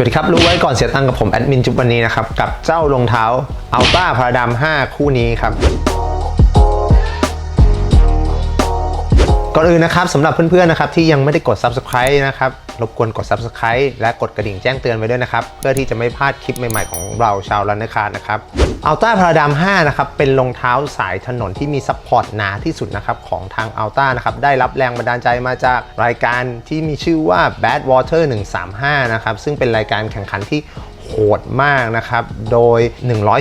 วัสดีครับ รู้ไว้ก่อนเสียตังกับผมแอดมินจุบวันนี้นะครับ กับเจ้ารองเท้าอัลต้าพาราดาม5คู่นี้ครับ ก่อนอื่นนะครับสำหรับเพื่อนๆนะครับที่ยังไม่ได้กด Subscribe นะครับรบกวนกด Subscribe และกดกระดิ่งแจ้งเตือนไว้ด้วยนะครับ เพื่อที่จะไม่พลาดคลิปใหม่ๆของเราชาวรันนคานะครับอัลต้าพาราดาม5นะครับเป็นรองเท้าสายถนนที่มีซัพพอร์ตหนาที่สุดนะครับของทางอัลต้านะครับได้รับแรงบันดาลใจมาจากรายการที่มีชื่อว่า Bad Water 135นะครับซึ่งเป็นรายการแข่งขันที่ โหดมากนะครับ โดย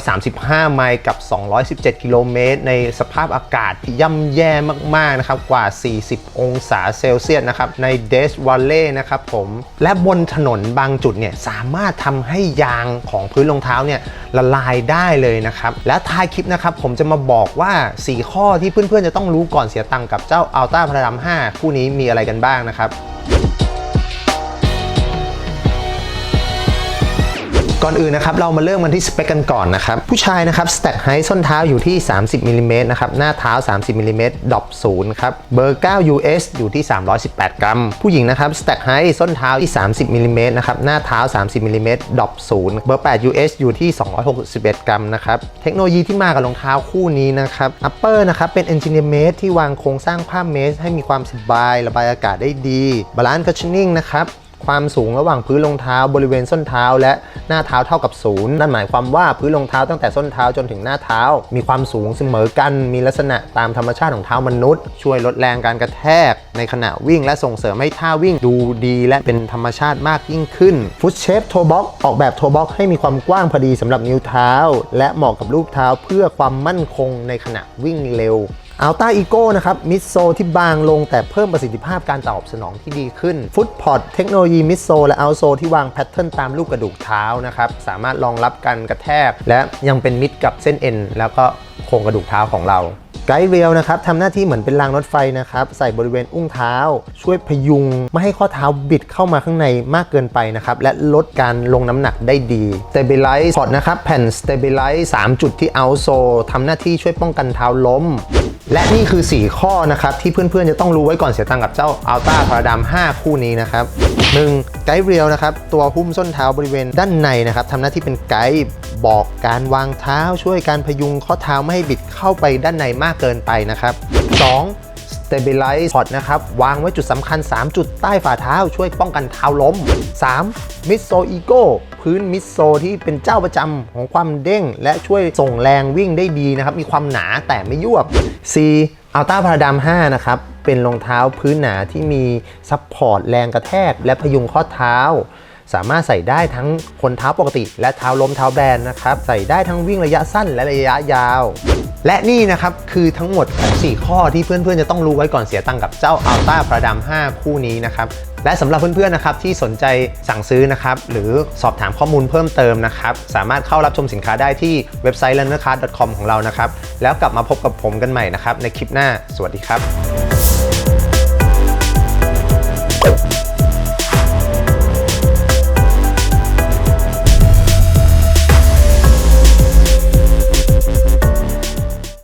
135 ไมล์กับ 217 กิโลเมตร ในสภาพอากาศที่ย่ำแย่มากๆนะครับ กว่า 40 องศาเซลเซียสนะครับ ในเดสวัลเล่นะครับผม และบนถนนบางจุดเนี่ย สามารถทำให้ยางของพื้นรองเท้าเนี่ย ละลายได้เลยนะครับ และท้ายคลิปนะครับ ผมจะมาบอกว่า 4 ข้อที่เพื่อนๆ จะต้องรู้ก่อนเสียตังค์กับเจ้า Alta p r a d a m 5คู่นี้มีอะไรกันบ้างนะครับ ก่อนอื่นนะครับเรามาเริ่มกันที่สเปคกันก่อนนะครับ ผู้ชายนะครับ stack height ส้นเท้าอยู่ที่ 30มิลลิเมตรนะครับหน้าเท้า 30มิลลิเมตรดอป0ครับเบอร์ 9 US อยู่ที่ 318 กรัม ผู้หญิงนะครับ stack height ส้นเท้าที่ 30มิลลิเมตรนะครับหน้าเท้า 30มิลลิเมตรดอป0เบอร์ 8 US อยู่ที่ 261 กรัมนะครับเทคโนโลยีที่มากับรองเท้าคู่นี้นะครับ upper นะครับเป็น engineer made ที่วางโครงสร้างผ้าเมสให้มีความสบายระบายอากาศได้ดี balance cushioning นะครับ ความสูงระหว่างพื้นรองเท้าบริเวณส้นเท้า และหน้าเท้าเท่ากับศูนย์นั่นหมายความว่าพื้นรองเท้าตั้งแต่ส้นเท้าจนถึงหน้าเท้า มีความสูงเสมอกันมีลักษณะตามธรรมชาติของเท้ามนุษย์ ช่วยลดแรงการกระแทก ในขณะวิ่งและส่งเสริมให้ท่าวิ่งดูดีและเป็นธรรมชาติมากยิ่งขึ้นฟุตเชฟโทบ็อกออกแบบโทบ็อกให้มีความกว้างพอดีสำหรับนิ้วเท้า และเหมาะกับรูปเท้าเพื่อความมั่นคงในขณะวิ่งเร็ว อัลต้าอีโก้นะครับมิดโซที่บางลงแต่เพิ่มประสิทธิภาพการตอบสนองที่ดีขึ้นฟุตพอดเทคโนโลยีมิดโซและอัลโซที่วางแพทเทิร์นตามลูกกระดูกเท้านะครับสามารถรองรับการกระแทก และยังเป็นมิดกับเส้นเอ็นแล้วก็โครงกระดูกเท้าของเราไกด์เรลนะครับทำหน้าที่เหมือนเป็นรางรถไฟนะครับ ใส่บริเวณอุ้งเท้า ช่วยพยุง ไม่ให้ข้อเท้าบิดเข้ามาข้างในมากเกินไปนะครับ และลดการลงน้ำหนักได้ดี Stabilize พอดนะครับ แผ่น Stabilize 3จุดที่ outsole ทำหน้าที่ช่วยป้องกันเท้าล้ม และนี่คือ 4 ข้อนะครับ ที่เพื่อนๆ จะต้องรู้ไว้ก่อนเสียตังค์กับเจ้าอัลต้าพาราดาม5คู่นี้นะครับ 1. ไกด์เรียวนะครับ ตัวหุ้มส้นเท้าบริเวณด้านในนะครับทำหน้าที่เป็นไกด์บอกการวางเท้าช่วยการพยุงข้อเท้าไม่ให้บิดเข้าไปด้านในมากเกินไปนะครับ 2. Stabilize Pod นะครับ วางไว้จุดสำคัญ 3 จุดใต้ฝ่าเท้าช่วยป้องกันเท้าล้ม 3. Mid Sole Ego พื้นมิดโซที่เป็นเจ้าประจำของความเด้ง และช่วยส่งแรงวิ่งได้ดีนะครับ มีความหนาแต่ไม่ยวบ C Alta p a r a d a m 5นะครับ เป็นรองเท้าพื้นหนาที่มีซัพพอร์ตแรงกระแทก และพยุงข้อเท้า สามารถใส่ได้ทั้งคนเท้าปกติ และเท้าล้มเท้าแบนนะครับ ใส่ได้ทั้งวิ่งระยะสั้นและระยะยาว และนี่นะครับคือทั้งหมดของ4ข้อที่เพื่อนๆ จะต้องรู้ไว้ก่อนเสียตังค์กับเจ้า Alta p r a d a m 5คู่นี้นะครับและสำหรับเพื่อนๆนะครับที่สนใจสั่งซื้อนะครับหรือสอบถามข้อมูลเพิ่มเติมนะครับสามารถเข้ารับชมสินค้าได้ที่เว็บไซต์ learnercard.com ของเรานะครับแล้วกลับมาพบกับผมกันใหม่นะครับในคลิปหน้า สวัสดีครับ